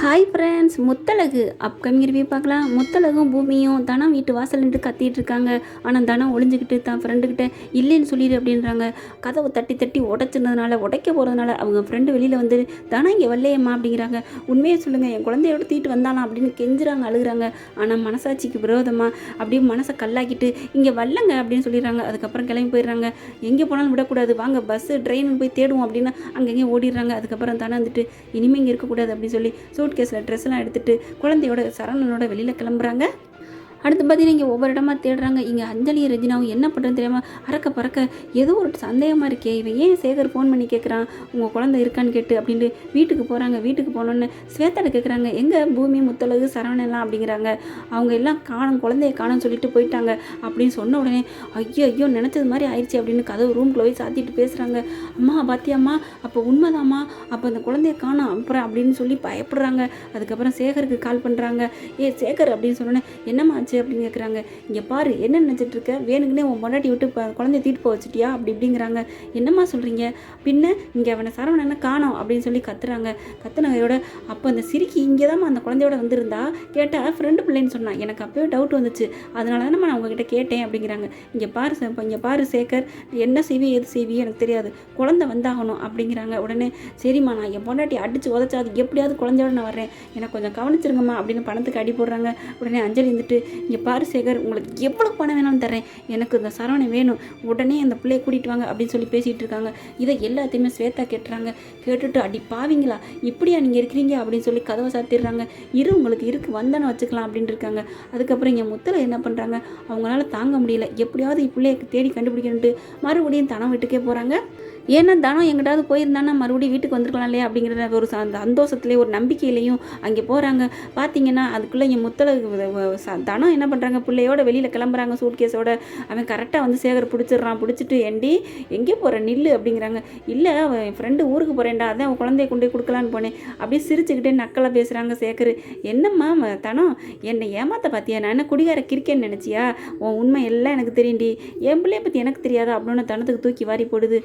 Hi friends Muthazhagu. Upcoming review பார்க்கலாம். முத்தழகும் பூமியும் தனம் வீட்டு வாசல் நின்று கத்திட்டு இருக்காங்க. ஆனால் தனம் ஒளிஞ்சுக்கிட்டு தான் ஃப்ரெண்டுக்கிட்ட இல்லைன்னு சொல்லிடு அப்படின்றாங்க. கதவை தட்டி தட்டி உடைச்சிருந்ததுனால உடைக்க போகிறதுனால அவங்க ஃப்ரெண்டு வெளியில் வந்து தனம் இங்கே வரலையம்மா அப்படிங்கிறாங்க. உண்மையை சொல்லுங்கள் என் குழந்தையோட தீட்டு வந்தாலாம் அப்படின்னு கெஞ்சுறாங்க அழுகுறாங்க. ஆனால் மனசாட்சிக்கு விரோதமாக அப்படியே மனசை கல்லாக்கிட்டு இங்கே வரலங்க அப்படின்னு சொல்லிடுறாங்க. அதுக்கப்புறம் கிளம்பி போயிடுறாங்க. எங்கே போனாலும் விடக்கூடாது. வாங்க பஸ்ஸு ட்ரெயின் போய் தேடுவோம் அப்படின்னு அங்கங்கே ஓடிடுறாங்க. அதுக்கப்புறம் தானே வந்துட்டு இனிமேல் இங்கே இருக்கக்கூடாது அப்படின்னு சொல்லி சூட் கேஸில் ட்ரெஸ்லாம் எடுத்துட்டு குழந்தையோட சரவணனோட வெளியில் கிளம்புறாங்க. அடுத்து பார்த்தீங்கன்னா இங்கே ஒவ்வொரு இடமா தேடுறாங்க. இங்கே அஞ்சலி ரஜினாவும் என்ன பண்ணுறது தெரியாமல் அறக்க பறக்க ஏதோ ஒரு சந்தேகமாக இருக்கே இவன் ஏன் சேகர் ஃபோன் பண்ணி கேட்குறான் உங்கள் குழந்தை இருக்கான்னு கேட்டு அப்படின்ட்டு வீட்டுக்கு போகிறாங்க வீட்டுக்கு போனோன்னு ஸ்வேதாட்ட கேட்குறாங்க எங்கே பூமி முத்தழகு சரவணெல்லாம் அப்படிங்கிறாங்க. அவங்க எல்லாம் காணும் குழந்தைய காணும்னு சொல்லிட்டு போயிட்டாங்க அப்படின்னு சொன்ன உடனே ஐயோ ஐயோ நினச்சது மாதிரி ஆயிடுச்சு அப்படின்னு கதவு ரூம்க்குள்ள போய் சாத்திட்டு பேசுகிறாங்க அம்மா பாத்தியாம்மா? அப்போ உண்மைதாம்மா? அப்போ அந்த குழந்தைய காணும் அப்புறம் அப்படின்னு சொல்லி பயப்படுறாங்க. அதுக்கப்புறம் சேகருக்கு கால் பண்ணுறாங்க ஏ சேகர் அப்படின்னு சொன்னோன்னே என்னம்மா ஆச்சு அப்படின்னு கேட்குறாங்க இங்கே பாரு என்ன நினச்சிட்டு இருக்க? வேணுங்கன்னே உன் பொண்டாட்டி விட்டு குழந்தைய தீட்டு போக வச்சுட்டியா? அப்படி இப்படிங்கிறாங்க. என்னம்மா சொல்கிறீங்க பின்ன இங்கே அவனை சரவணனை காணோம் அப்படின்னு சொல்லி கத்துறாங்க. கத்துனவையோட அப்போ அந்த சிரிக்கி இங்கே தான் அந்த குழந்தையோட வந்திருந்தா? கேட்டால் ஃப்ரெண்டு பிள்ளைன்னு சொன்னான். எனக்கு அப்போயே டவுட் வந்துச்சு. அதனால தான் நான் உங்ககிட்ட கேட்டேன் அப்படிங்கிறாங்க. இங்கே பாரு சே- இங்கே பாரு சேகர் என்ன செய்வி எது செய்வி எனக்கு தெரியாது. குழந்தை வந்தாகணும் அப்படிங்கிறாங்க. உடனே சரிம்மா நான் என் பொண்டாட்டி அடித்து உதச்சா அது எப்படியாவது குழந்தையோட நான் வரேன் எனக்கு கொஞ்சம் கவனிச்சிருங்கம்மா அப்படின்னு பணத்துக்கு அடி போடுறாங்க. உடனே அஞ்சலி இருந்துட்டு இங்கே பாரு சேகர் உங்களுக்கு எவ்வளோ பணம் வேணாலும் தரேன் எனக்கு இந்த சரவணை வேணும். உடனே அந்த பிள்ளைய கூட்டிகிட்டு வாங்க அப்படின்னு சொல்லி பேசிகிட்டு இருக்காங்க. இதை எல்லாத்தையுமே ஸ்வேதா கேட்டுறாங்க. கேட்டுட்டு அடி பாவிங்களா இப்படியா நீங்கள் இருக்கிறீங்க அப்படின்னு சொல்லி கதவை சாத்திடுறாங்க. இரு உங்களுக்கு இருக்கு வந்தனை வச்சுக்கலாம் அப்படின்னு இருக்காங்க. அதுக்கப்புறம் இங்கே முத்தலை என்ன பண்ணுறாங்க அவங்களால தாங்க முடியல. எப்படியாவது பிள்ளைய தேடி கண்டுபிடிக்கணுன்ட்டு மறுபடியும் தனம் வீட்டுக்கே போகிறாங்க ஏன்னா தனம் எங்கிட்டாவது போயிருந்தானா மறுபடியும் வீட்டுக்கு வந்திருக்கலாம் இல்லையா அப்படிங்கிற ஒரு ச- அந்த சந்தோஷத்துலேயும் ஒரு நம்பிக்கையிலையும் அங்கே போகிறாங்க பார்த்தீங்கன்னா அதுக்குள்ளே இங்கே முத்தலை ச- தனம் என்ன பண்ணுறாங்க பிள்ளையோட வெளியில் கிளம்புறாங்க சூட் கேஸோட அவன் கரெக்டாக வந்து சேகர் பிடிச்சிடுறான் பிடிச்சிட்டு ஏண்டி எங்கே போகிற நில்லு அப்படிங்கிறாங்க. இல்லை அவன் என் ஃப்ரெண்டு ஊருக்கு போகிறேன்டா அதான் அவன் குழந்தைய கொண்டு போய் கொடுக்கலான்னு போனேன். அப்படியே சிரிச்சுக்கிட்டே நக்கலாக பேசுகிறாங்க சேகர். என்னம்மா தனம் என்னை ஏமாத்த பார்த்தியா நான் என்ன குடிகார கிரிக்கேன்னு நினச்சியா? உன் உண்மை எல்லாம் எனக்கு தெரியும்டி. என் பிள்ளைய பற்றி எனக்கு தெரியாதா? அப்படின்னு தனத்துக்கு தூக்கி வாரி போடுது.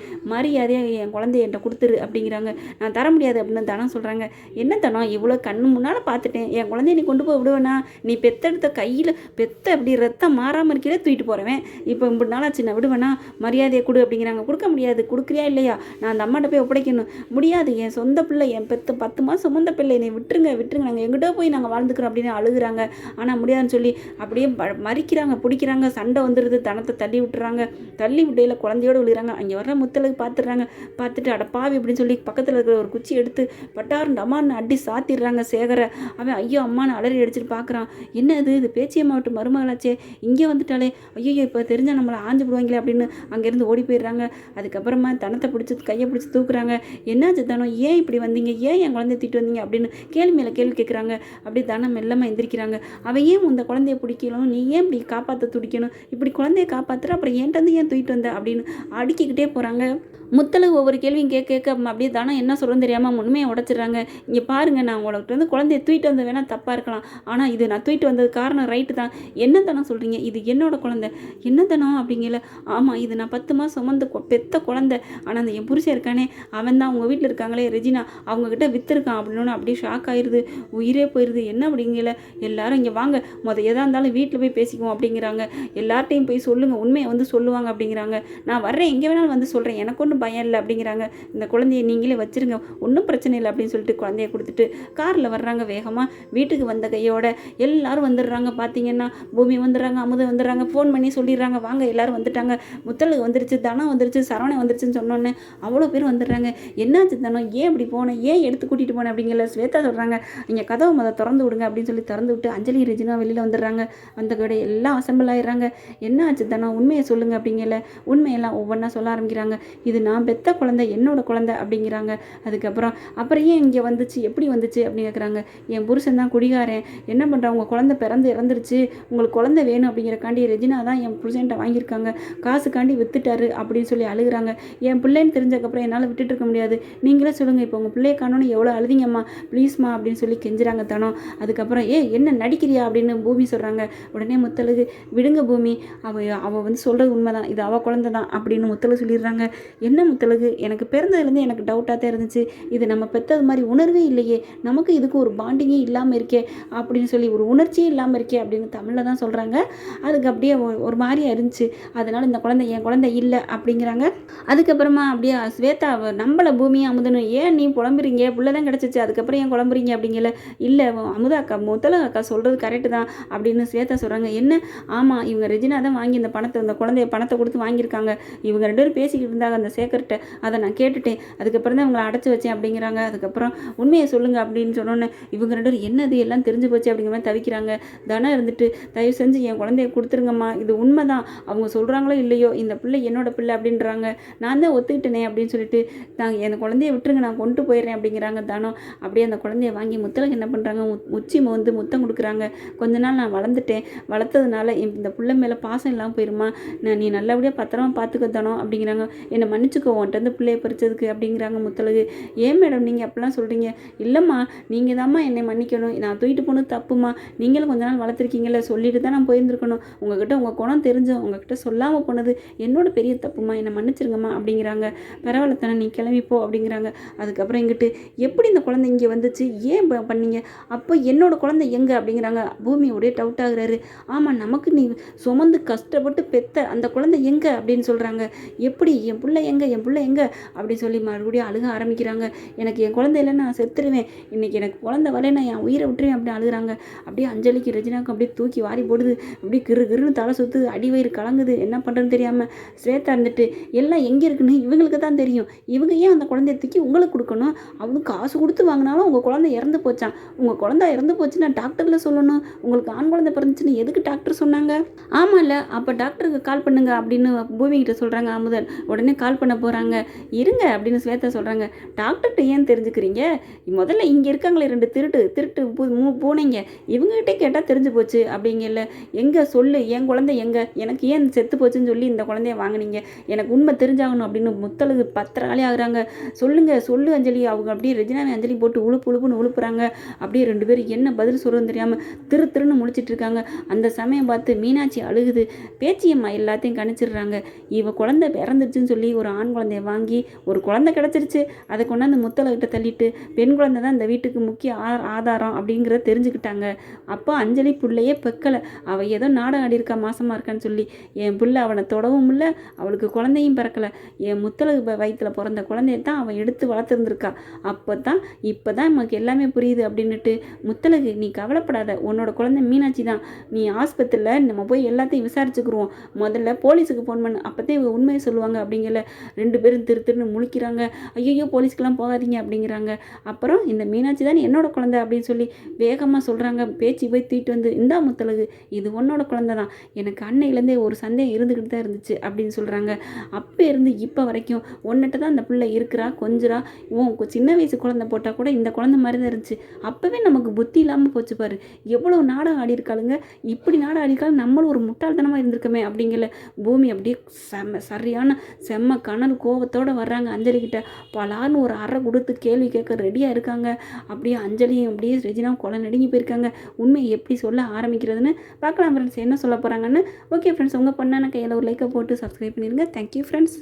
மரியாதையாக என் குழந்தைய என்கிட்ட கொடுத்துரு அப்படிங்கிறாங்க. நான் தர முடியாது அப்படின்னு தனம் சொல்கிறாங்க என்ன தனம்? இவ்வளோ கண்ணு முன்னால் பார்த்துட்டேன். என் குழந்தைய நீ கொண்டு போய் விடுவேனா? நீ பெத்தெடுத்த கையில் பெத்த அப்படி ரத்தம் மாறாமல் இருக்கிறே தூக்கிட்டு போகிறவன் இப்போ இப்படி நாளாச்சு நான் விடுவேனா? மரியாதையை கொடு அப்படிங்கிறாங்க. கொடுக்க முடியாது. கொடுக்குறியா இல்லையா? நான் அந்த அம்மாட்ட போய் ஒப்படைக்கணும். முடியாது. என் சொந்த பிள்ளை என் பெத்த பத்து மாதம் சுமந்த பிள்ளை. என்னை விட்டுருங்க விட்டுருங்க. நாங்கள் எங்கிட்ட போய் நாங்கள் வாழ்ந்துக்கிறோம் அப்படின்னு அழுகுறாங்க. ஆனால் முடியாதுன்னு சொல்லி அப்படியே மறிக்கிறாங்க பிடிக்கிறாங்க. சண்டை வந்துடுது. தனத்தை தள்ளி விட்டுறாங்க. தள்ளி விட்டையில் குழந்தையோடு விழுகிறாங்க. அங்கே வர்ற முத்தலுக்கு பார்த்துடுறாங்க. பார்த்துட்டு அட பாவி அப்படின்னு சொல்லி பக்கத்தில் இருக்கிற ஒரு குச்சி எடுத்து பட்டாருன்னு அம்மான்னு அடி சாத்திடுறாங்க சேகரை. அவன் ஐயோ அம்மான்னு அலறி அடிச்சுட்டு பார்க்குறான். என்ன இது? இது பேச்சிய மாவட்டம் மருமகளாச்சே. இங்கே வந்துட்டாலே ஐயோ இப்போ தெரிஞ்சால் நம்மளை ஆஞ்சு போடுவாங்களே அப்படின்னு அங்கேருந்து ஓடி போயிடுறாங்க. அதுக்கப்புறமா தனத்தை பிடிச்சி கையை பிடிச்சி தூக்குறாங்க. என்னாச்சு தனம்? ஏன் இப்படி வந்தீங்க? ஏன் என் குழந்தைய திட்டு வந்தீங்க? அப்படின்னு கேள்வி மேலே கேள்வி கேட்குறாங்க. அப்படி தனம் மெல்லமாக எந்திரிக்கிறாங்க. அவன் ஏன் இந்த குழந்தைய பிடிக்கணும்? நீ ஏன் இப்படி காப்பாற்ற துடிக்கணும்? இப்படி குழந்தைய காப்பாற்றுற அப்புறம் ஏன்ட்டு வந்து ஏன் தூக்கிட்டு வந்த? அப்படின்னு அடுக்கிக்கிட்டே போகிறாங்க முத்தளவு ஒவ்வொரு கேள்வியும் கேட்க கேட்க அப்படியே தானே என்ன சொல்கிறேன்னு தெரியாமல் உண்மையை உடச்சிடுறாங்க. இங்கே பாருங்கள் நான் உங்கள்கிட்ட வந்து குழந்தைய தூக்கிட்டு வந்து வேணால் தப்பாக இருக்கலாம். ஆனால் இது நான் தூக்கிட்டு வந்தது காரணம் ரைட்டு தான். என்ன தானம் சொல்கிறீங்க இது என்னோடய குழந்தை. என்ன தானம் அப்படிங்கல. ஆமாம் இது நான் பத்து மாதம் சுமந்து பெத்த குழந்தை. ஆனால் அந்த என் புருஷன் இருக்கானே. அவன் தான் உங்கள் வீட்டில் இருக்காங்களே ரெஜினா. அவங்கக்கிட்ட விற்றுருக்கான் அப்படின்னு அப்படியே ஷாக் ஆயிடுது உயிரே போயிடுது என்ன அப்படிங்கல. எல்லாரும் இங்கே வாங்க. மொதல் எதாக இருந்தாலும் வீட்டில் போய் பேசிக்குவோம் அப்படிங்கிறாங்க. எல்லார்ட்டையும் போய் சொல்லுங்கள் உண்மையை வந்து சொல்லுவாங்க அப்படிங்கிறாங்க. நான் வர்றேன். எங்கே வேணாலும் வந்து சொல்கிறேன் எனக்கு ஒன்றும் பயம் இல்லை அப்படிங்கிறாங்க. இந்த குழந்தைய நீங்களே வச்சிருங்க. ஒன்றும் பிரச்சனை இல்லை அப்படின்னு சொல்லிட்டு குழந்தைய கொடுத்துட்டு காரில் வர்றாங்க வேகமாக வீட்டுக்கு வந்த கையோட எல்லாரும் வந்துடுறாங்க. பார்த்தீங்கன்னா பூமி வந்துடுறாங்க அமுது வந்துடுறாங்க. ஃபோன் பண்ணி சொல்லிடுறாங்க. வாங்க எல்லாரும் வந்துட்டாங்க. முத்தலுக்கு வந்துருச்சு தனம் வந்துருச்சு சரவணை வந்துருச்சுன்னு சொன்னோன்னே அவ்வளோ பேர் வந்துடுறாங்க. என்னாச்சு தனம்? ஏன் இப்படி போனேன் ஏன் எடுத்து கூட்டிகிட்டு போனேன் அப்படிங்கிற ஸ்வேதா சொல்கிறாங்க இங்கே கதவை மதம் திறந்து விடுங்க அப்படின்னு சொல்லி திறந்து விட்டு அஞ்சலி ரெஜினா வெளியில் வந்துடுறாங்க. வந்த கூட எல்லாம் அசம்பிள் ஆயிடுறாங்க. என்ன ஆச்சு தானே உண்மையை சொல்லுங்க அப்படிங்கல. உண்மையெல்லாம் ஒவ்வொன்றா சொல்ல ஆரம்பிக்கிறாங்க. இது நான் பெத்த குழந்தை என்னோட குழந்தை அப்படிங்கிறாங்க. அதுக்கப்புறம் அப்புறம் ஏன் இங்கே வந்துச்சு? எப்படி வந்துச்சு? அப்படின்னு கேட்குறாங்க என் புருஷன் தான் குடிகாரன். என்ன பண்ணுறான் உங்கள் குழந்தை பிறந்து இறந்துருச்சு. உங்களுக்கு குழந்தை வேணும் அப்படிங்கிறக்காண்டி ரெஜினா தான் என் புருஷன்ட்ட வாங்கியிருக்காங்க. காசுக்காண்டி வித்துட்டாரு அப்படின்னு சொல்லி அழுகிறாங்க. என் பிள்ளைன்னு தெரிஞ்சக்கப்புறம் என்னால் விட்டுட்டு இருக்க முடியாது. நீங்களே சொல்லுங்கள் இப்போ உங்கள் பிள்ளைய காணோன்னு எவ்வளோ அழுதிங்கம்மா? ப்ளீஸ்மா அப்படின்னு சொல்லி கெஞ்சுறாங்க தனம். அதுக்கப்புறம் ஏ என்ன நடிக்கிறியா? அப்படின்னு பூமி சொல்கிறாங்க உடனே முத்தழுகு விடுங்க பூமி. அவ அவள் வந்து சொல்கிறது உண்மை தான் இது அவள் குழந்தை தான் அப்படின்னு முத்தழு சொல்லிடுறாங்க. என்ன இன்னும் கிழகு எனக்கு பிறந்ததுலேருந்து எனக்கு டவுட்டாக தான் இருந்துச்சு. இது நம்ம பெற்றது மாதிரி உணர்வே இல்லையே. நமக்கு இதுக்கு ஒரு பாண்டிங்கே இல்லாமல் இருக்கே அப்படின்னு சொல்லி ஒரு உணர்ச்சியே இல்லாமல் இருக்கே அப்படின்னு தமிழில் தான் சொல்கிறாங்க அதுக்கு அப்படியே ஒரு- ஒரு மாதிரியா இருந்துச்சு. அதனால் இந்த குழந்தை என் குழந்தை இல்லை அப்படிங்கிறாங்க. அதுக்கப்புறமா அப்படியே ஸ்வேதா நம்மளை நம்மள பூமி அமுதனு ஏன் நீ புலம்புறீங்க? பிள்ளை தான் கிடச்சிச்சு. அதுக்கப்புறம் ஏன் குழம்புறீங்க? அப்படிங்கல. இல்லை அமுதா அக்கா முதல அக்கா சொல்கிறது கரெக்டு தான். அப்படின்னு ஸ்வேதா சொல்கிறாங்க என்ன? ஆமாம் இவங்க ரெஜினா தான் வாங்கி இந்த பணத்தை இந்த குழந்தைய பணத்தை கொடுத்து வாங்கியிருக்காங்க. இவங்க ரெண்டு பேரும் பேசிக்கிட்டு இருந்தாங்க. அந்த சே சேகர்கிட்ட அதை நான் கேட்டுட்டேன். அதுக்கப்புறம் தான் இவங்களை அடைச்சி வச்சேன் அப்படிங்கிறாங்க. அதுக்கப்புறம் உண்மையை சொல்லுங்கள் அப்படின்னு சொன்னோன்னே இவங்க ரெண்டு பேரும் என்னது எல்லாம் தெரிஞ்சு போச்சு அப்படிங்கிற மாதிரி தவிக்கிறாங்க. தனம் இருந்துட்டு தயவு செஞ்சு என் குழந்தைய கொடுத்துருங்கம்மா. இது உண்மை தான் அவங்க சொல்கிறாங்களோ இல்லையோ இந்த பிள்ளை என்னோட பிள்ளை அப்படின்றாங்க. நான் தான் ஒத்துக்கிட்டேனே அப்படின்னு சொல்லிட்டு நான் என் குழந்தைய விட்டுருங்க. நான் கொண்டு போயிடுறேன் அப்படிங்கிறாங்க தனம் அப்படியே அந்த குழந்தைய வாங்கி முத்தலகு என்ன பண்ணுறாங்க உச்சி வந்து முத்தம் கொடுக்குறாங்க. கொஞ்ச நாள் நான் வளர்ந்துட்டேன். வளர்த்ததுனால இந்த பிள்ளை மேலே பாசம் இல்லாமல் போயிருமா நான் நீ நல்லபடியாக பத்திரமா பார்த்துக்க தானோ அப்படிங்கிறாங்க. என்னை பிரிச்சுக்கோ உன்ட்டு வந்து பிள்ளைய பறிச்சதுக்கு அப்படிங்கிறாங்க முத்தழகு. ஏன் மேடம் நீங்கள் அப்படிலாம் சொல்கிறீங்க இல்லைம்மா நீங்கள் தாம்மா என்னை மன்னிக்கணும். நான் தூக்கிட்டு போனது தப்புமா? நீங்களும் கொஞ்ச நாள் வளர்த்துருக்கீங்கல்ல சொல்லிட்டு தான் நான் போயிருந்துருக்கணும். உங்ககிட்ட உங்கள் குணம் தெரிஞ்சோம் உங்ககிட்ட சொல்லாமல் போனது என்னோட பெரிய தப்புமா? என்னை மன்னிச்சிருங்கம்மா அப்படிங்கிறாங்க. பரவாயில்ல தானே நீ கிளம்பிப்போ அப்படிங்கிறாங்க. அதுக்கப்புறம் இங்கிட்டு எப்படி இந்த குழந்தை இங்கே வந்துச்சு? ஏன் பண்ணீங்க? அப்போ என்னோட குழந்தை எங்கே? அப்படிங்கிறாங்க. பூமி ஒரே டவுட் ஆகுறாரு. ஆமாம் நமக்கு நீ சுமந்து கஷ்டப்பட்டு பெத்த அந்த குழந்தை எங்கே? அப்படின்னு சொல்கிறாங்க எப்படி? என் பிள்ளை எங்கே? என் பிள்ளை எங்கே? அப்படின்னு சொல்லி மறுபடியும் அழுக ஆரம்பிக்கிறாங்க. எனக்கு என் குழந்தை இல்லைன்னா நான் செத்துருவேன். இன்றைக்கி எனக்கு குழந்தை வரல நான் என் உயிரை விட்டுருவேன் அப்படி அழுகுறாங்க. அப்படியே அஞ்சலிக்கு ரஜினாவுக்கு அப்படியே தூக்கி வாரி போடுது. அப்படியே கிரு கிருன்னு தலை சுற்றுது அடி வயிறு கலங்குது. என்ன பண்ணுறதுன்னு தெரியாமல் ஸ்வேதா இருந்துட்டு எல்லாம் எங்கே இருக்குன்னு இவங்களுக்கு தான் தெரியும். இவங்க ஏன் அந்த குழந்தைய தூக்கி உங்களுக்கு கொடுக்கணும்? அவங்க காசு கொடுத்து வாங்கினாலும் உங்கள் குழந்தை இறந்து போச்சான் உங்கள் குழந்தை இறந்து போச்சுன்னா டாக்டரில் சொல்லணும். உங்களுக்கு ஆண் குழந்தை பிறந்துச்சுன்னு எதுக்கு டாக்டர் சொன்னாங்க? ஆமாம் இல்லை அப்போ டாக்டருக்கு கால் பண்ணுங்க அப்படின்னு பூமி கிட்ட சொல்கிறாங்க அமுதன் உடனே கால் பண்ண போகிறாங்க இருங்க அப்படின்னு ஸ்வேதா சொல்கிறாங்க டாக்டர்கிட்ட ஏன் தெரிஞ்சுக்கிறீங்க? முதல்ல இங்கே இருக்காங்களே ரெண்டு திருட்டு திருட்டு பூ- மூ பூனைங்க. இவங்ககிட்டே கேட்டால் தெரிஞ்சு போச்சு அப்படிங்கல எங்கே சொல்லு என் குழந்தை எங்கே? எனக்கு ஏன் செத்து போச்சுன்னு சொல்லி இந்த குழந்தைய வாங்குனீங்க? எனக்கு உண்மை தெரிஞ்சாகணும் அப்படின்னு முத்தலுக்கு பத்திராளி ஆகுறாங்க. சொல்லுங்க சொல்லு அஞ்சலி. அவங்க அப்படியே ரெஜினாவை அஞ்சலி போட்டு உழுப்பு உழுப்புன்னு உழுப்புறாங்க. அப்படியே ரெண்டு பேரும் என்ன பதில் சொல்கிறதுன்னு தெரியாமல் திரு திருன்னு முழிச்சிட்டு இருக்காங்க. அந்த சமயம் பார்த்து மீனாட்சி அழுகுது. பேச்சியம்மா எல்லாத்தையும் கணிச்சிடுறாங்க. இவ குழந்தை பிறந்துருச்சுன்னு சொல்லி ஒரு ஆண் குழந்தைய வாங்கி ஒரு குழந்தை கிடச்சிருச்சு. அதை கொண்டாந்து முத்தலகிட்ட தள்ளிட்டு பெண் குழந்தை தான் இந்த வீட்டுக்கு முக்கிய ஆதாரம் அப்படிங்கிறத தெரிஞ்சுக்கிட்டாங்க. அப்போ அஞ்சலி பிள்ளையே பெக்கலை. அவள் ஏதோ நாடகம் ஆடியிருக்கா மாசமாக இருக்கான்னு சொல்லி. என் பிள்ளை அவனை தொடவும் இல்லை. அவளுக்கு குழந்தையும் பிறக்கலை. என் முத்தலகு வயிற்றில் பிறந்த குழந்தைய தான் அவன் எடுத்து வளர்த்துருந்துருக்கா. அப்போ தான் இப்போ தான் நமக்கு எல்லாமே புரியுது அப்படின்னுட்டு முத்தலகு நீ கவலைப்படாத. உன்னோட குழந்தை மீனாட்சி தான். நீ ஆஸ்பத்திரியில் நம்ம போய் எல்லாத்தையும் விசாரிச்சுக்குருவோம். முதல்ல போலீஸுக்கு ஃபோன் பண்ணு. அப்போதான் இவங்க உண்மையை சொல்லுவாங்க அப்படிங்கல. ரெண்டு பேரும் திரு திருன்னு முழிக்கிறாங்க. ஐயோ போலீஸ்க்கெலாம் போகாதீங்க அப்படிங்கிறாங்க. அப்புறம் இந்த மீனாட்சி தான் என்னோட குழந்தை அப்படின்னு சொல்லி வேகமாக சொல்கிறாங்க பேச்சு போய் தூக்கிட்டு வந்து இந்தா முத்தலகு இது உன்னோட குழந்தை தான். எனக்கு அன்னையிலேருந்தே ஒரு சந்தேகம் இருந்துக்கிட்டு தான் இருந்துச்சு அப்படின்னு சொல்கிறாங்க அப்போ இருந்து இப்போ வரைக்கும் ஒன்னிட்ட தான் அந்த பிள்ளை இருக்கிறா கொஞ்சரா உன் சின்ன வயசு குழந்தை போட்டால் கூட இந்த குழந்தை மாதிரி தான் இருந்துச்சு. அப்போவே நமக்கு புத்தி இல்லாமல் போச்சு பாரு. எவ்வளோ நாடகம் ஆடி இருக்காளுங்க. இப்படி நாடகம் ஆடிருக்காலும் நம்மளும் ஒரு முட்டாள்தனமாக இருந்திருக்கமே அப்படிங்கிற பூமி அப்படியே செம்ம சரியான செம்ம கனல் கோபத்தோடு வர்றாங்க. அஞ்சலி கிட்ட பலான்னு ஒரு அறை கொடுத்து கேள்வி கேட்க ரெடியாக இருக்காங்க. அப்படியே அஞ்சலியும் அப்படியே ரெஜினா கொலை நடுங்கி போயிருக்காங்க. உண்மையை எப்படி சொல்ல ஆரம்பிக்கிறதுன்னு பார்க்கலாம் ஃப்ரெண்ட்ஸ் என்ன சொல்ல போகிறாங்கன்னு ஓகே ஃப்ரெண்ட்ஸ் உங்கள் பொண்ணான கையில் ஒரு லைக்கை போட்டு சப்ஸ்கிரைப் பண்ணிடுங்க. Thank you friends